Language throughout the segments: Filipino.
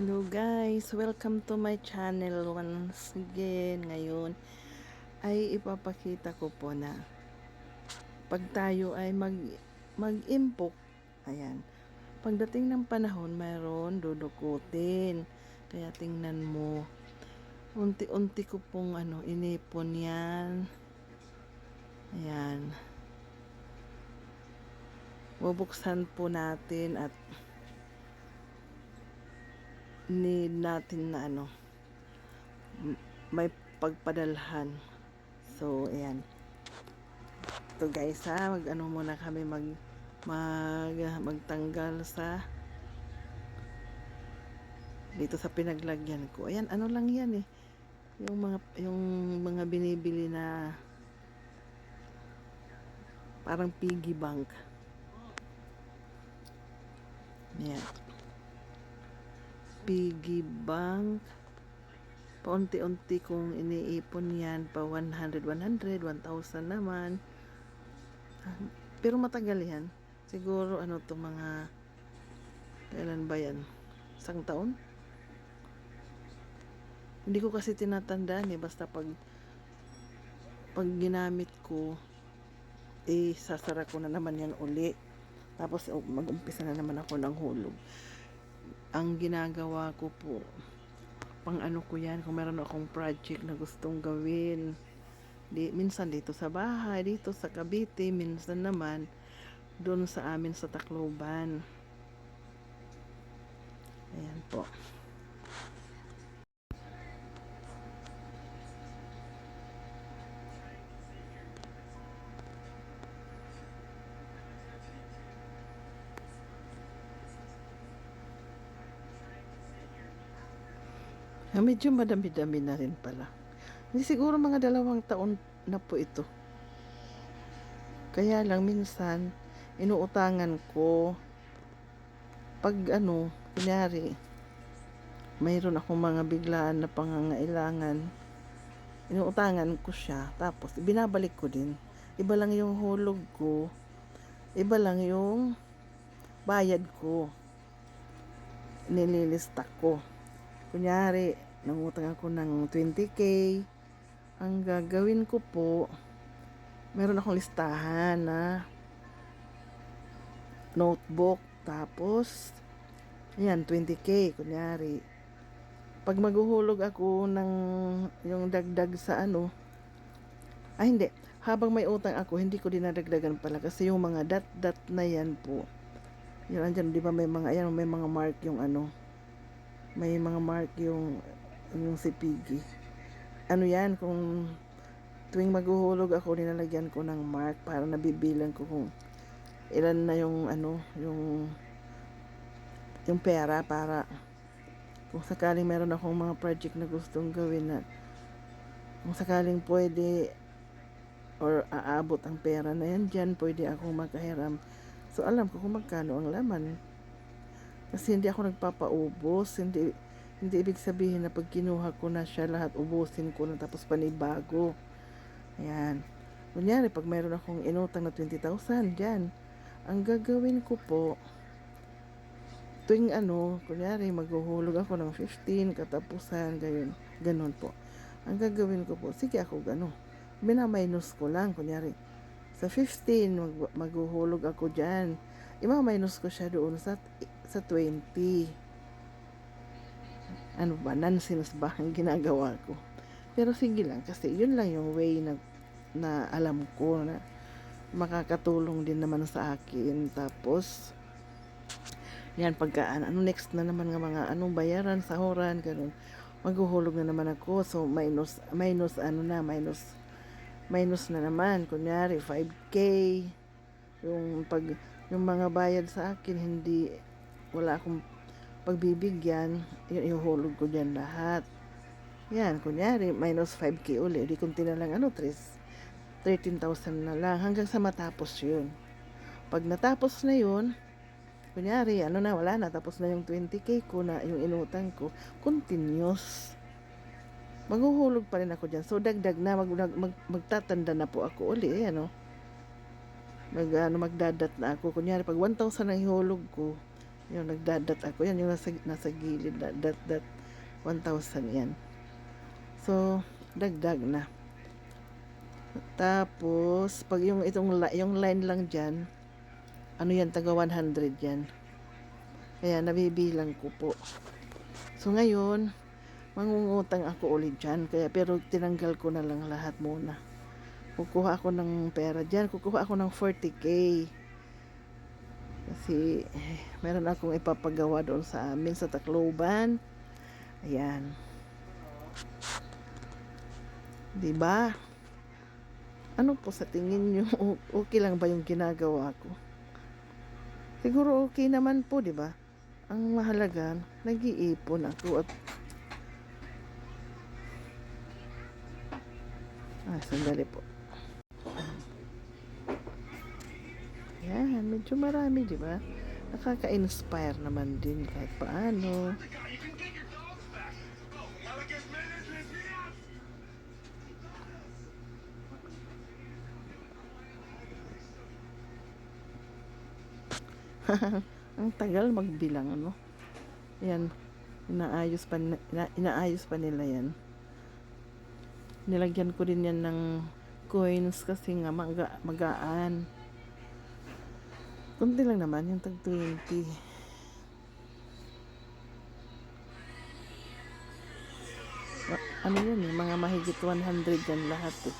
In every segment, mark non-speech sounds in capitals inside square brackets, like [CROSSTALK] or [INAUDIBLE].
Hello guys, welcome to my channel once again. Ngayon ay ipapakita ko po na pag tayo ay mag mag-impok, ayan. Pagdating ng panahon, mayroon dudukutin. Kaya tingnan mo, unti-unti ko pong ano, inipon yan. Ayan. Bubuksan po natin at need natin na ano may pagpadalhan. So ayan. Ito guys ha mag ano muna kami mag mag magtanggal sa dito sa pinaglagyan ko. Ayan ano lang yan eh. Yung mga yung mga binibili na parang piggy bank. Yan piggy bank. Paunti-unti kong iniipon yan pa 100, 100, 1,000 naman. Ah, Pero matagal yan. Siguro ano to mga kailan ba yan? Isang taon? Hindi ko kasi tinatandaan eh. Basta pag pag ginamit ko eh sasara ko na naman yan uli. Tapos oh, mag-umpisa na naman ako ng hulog ang ginagawa ko po pang ano ko yan kung meron akong project na gustong gawin. Di, minsan dito sa bahay dito sa Cavite minsan naman doon sa amin sa Tacloban. Ayan po Ah, medyo madami-dami na rin pala. Hindi siguro mga dalawang taon na po ito. Kaya lang minsan, inuutangan ko pag ano, kunyari, mayroon akong mga biglaan na pangangailangan, inuutangan ko siya, tapos binabalik ko din. Iba lang yung hulog ko, iba lang yung bayad ko, nililista ko. Kunyari, nangutang ako ng 20k, ang gagawin ko po, meron akong listahan na notebook, tapos, yan, 20k, kunyari. Pag maghuhulog ako ng yung dagdag sa ano, ah hindi, habang may utang ako, hindi ko dinadagdagan pala kasi yung mga dot-dot na yan po, yun andyan, di ba may mga, ayan, may mga mark yung ano, may mga mark yung yung si Piggy. Ano yan, kung tuwing maghuhulog ako, nilalagyan ko ng mark para nabibilang ko kung ilan na yung ano, yung yung pera para kung sakaling meron akong mga project na gustong gawin na kung sakaling pwede or aabot ang pera na yan dyan, pwede akong makahiram. So, alam ko kung magkano ang laman. Kasi hindi ako nagpapaubos, hindi hindi ibig sabihin na pag kinuha ko na siya lahat, ubusin ko na tapos panibago. Ayan. Kunyari, pag meron akong inutang na 20,000, dyan. Ang gagawin ko po, tuwing ano, kunyari, maghuhulog ako ng 15, katapusan, ganyan, ganun po. Ang gagawin ko po, sige ako, ano, minaminus ko lang, kunyari, sa 15, mag, maghuhulog ako dyan. Ima-minus ko siya doon sa sa 20. Ano ba, nonsense ba ang ginagawa ko? Pero sige lang, kasi yun lang yung way na, na alam ko na makakatulong din naman sa akin. Tapos, yan, pagka, ano, next na naman ng mga anong bayaran, sahuran, ganun. Maghuhulog na naman ako. So, minus, minus, ano na, minus, minus na naman. Kunyari, 5K. Yung pag, yung mga bayad sa akin, hindi, wala akong pagbibigyan, yun ihuhulog ko dyan lahat. Yan, kunyari, minus 5k uli, di kunti na lang, ano, 3, 13,000 na lang, hanggang sa matapos yun. Pag natapos na yun, kunyari, ano na, wala na, tapos na yung 20k ko na, yung inutang ko, continuous. Maghuhulog pa rin ako dyan. So, dagdag na, mag, mag, mag, magtatanda na po ako uli, eh, ano. Mag, ano, magdadat na ako. Kunyari, pag 1,000 ang ihulog ko, Yung nagdadat ako. Yan yung nasa, nasa gilid. na Dat, dat. 1,000 yan. So, dagdag na. Tapos, pag yung itong yung line lang dyan, ano yan, taga 100 yan. Kaya nabibilang ko po. So ngayon, mangungutang ako ulit dyan. Kaya, pero tinanggal ko na lang lahat muna. Kukuha ako ng pera dyan. Kukuha ako ng 40k. Kasi, eh, meron akong ipapagawa doon sa amin sa Tacloban. Ayan. 'Di ba? Ano po sa tingin niyo? [LAUGHS] Okay lang ba yung ginagawa ko? Siguro okay naman po, 'di ba? Ang mahalaga, nag-iipon ako at Ah, sandali po. Yan, medyo marami, di ba? Nakaka-inspire naman din kahit paano. [LAUGHS] Ang tagal magbilang, ano? Yan, inaayos pa, ina, inaayos pa nila yan. Nilagyan ko din yan ng coins kasi nga maga, magaan. Kunti lang naman, yung tag 20. Ma- Ano yun eh, mga mahigit 100 yan lahat eh.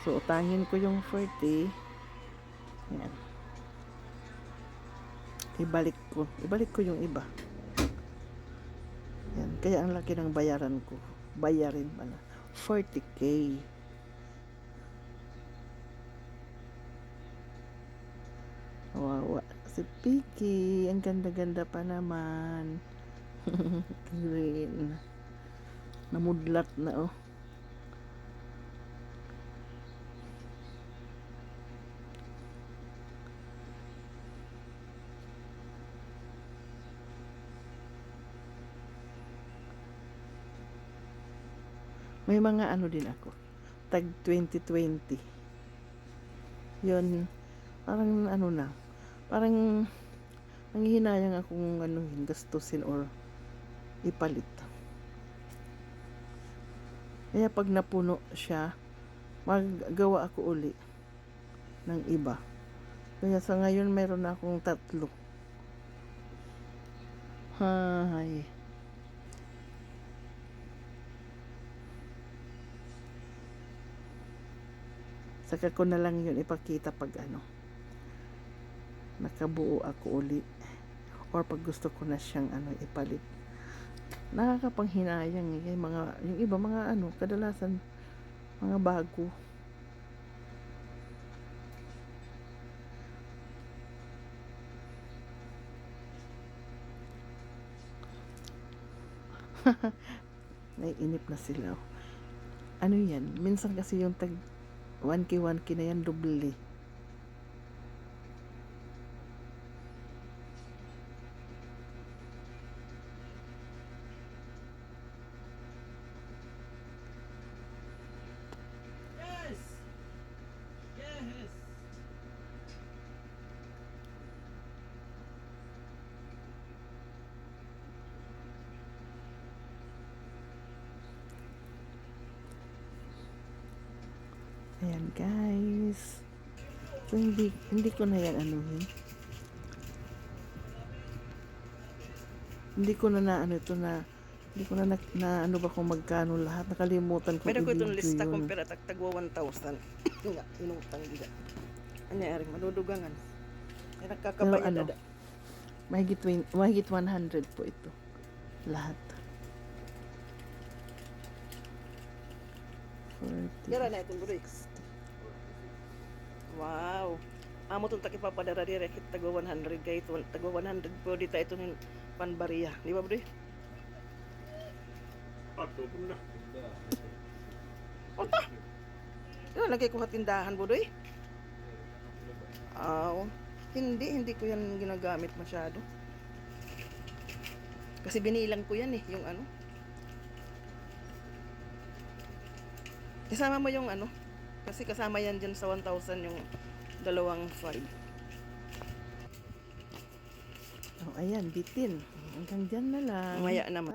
So, utangin ko yung 40. Yan. Ibalik ko. Ibalik ko yung iba. Yan. Kaya ang laki ng bayaran ko. Bayarin pala. 40k. Si Piki. Ang ganda-ganda pa naman. [LAUGHS] Green. Namudlat na oh. May mga ano din ako. Tag 2020. Yun. Parang ano na. Parang nanghihinayang akong ano, gastusin or ipalit. Kaya pag napuno siya, maggawa ako uli ng iba. Kaya sa ngayon meron na akong tatlo. Hay. Saka ko na lang yun ipakita pag ano. Nakabuo ako uli. Or pag gusto ko na siyang ano ipalit. Nakakapanghinayang eh. Yung mga, yung iba mga ano, kadalasan mga bago. [LAUGHS] Naiinip na sila. Ano yan? Minsan kasi yung tag 1K, 1K na yan, doble. Guys. So, hindi, hindi ko na yan anuhin. Hindi ko na na ano ito na hindi ko na na, na ano ba kung magkano lahat. Nakalimutan ko Meron ko itong lista kung pera tagtagwa 1,000. [COUGHS] Nga, inutang gida. Ano aring madudugangan. Ay Pero nakakabayad ano, mahigit, mahigit 100 po ito. Lahat. 40. Yara na itong bricks. Wow. Amo itong takipapadara dire kit tagwa 100 kay ito. Tagwa 100 po dita ito ng panbariya. Di ba bro? Ota! Yan lagi ko tindahan po doy. Aw. Hindi, hindi ko yan ginagamit masyado. Kasi binilang ko yan eh, yung ano. Kasama mo yung ano? Kasi kasama yan dyan sa 1,000 yung dalawang 5. ayan, bitin. Hanggang dyan na lang. Mamaya naman.